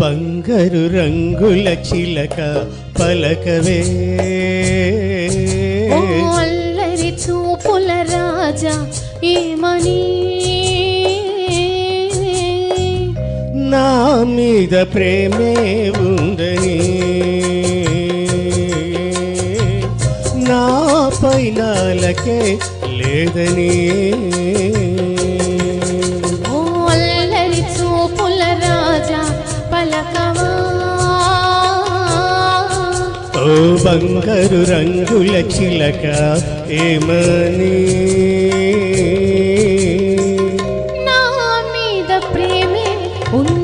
బంగారు రంగుల చిలక పలకవే. అల్లరి చూపుల రాజా ఏమని నా మీద ప్రేమే ఉందని. నా పైనాలకే లేదని. ఓ బంగారు రంగుల చిలక ఏమని? నా మీద ప్రేమే ఉంది.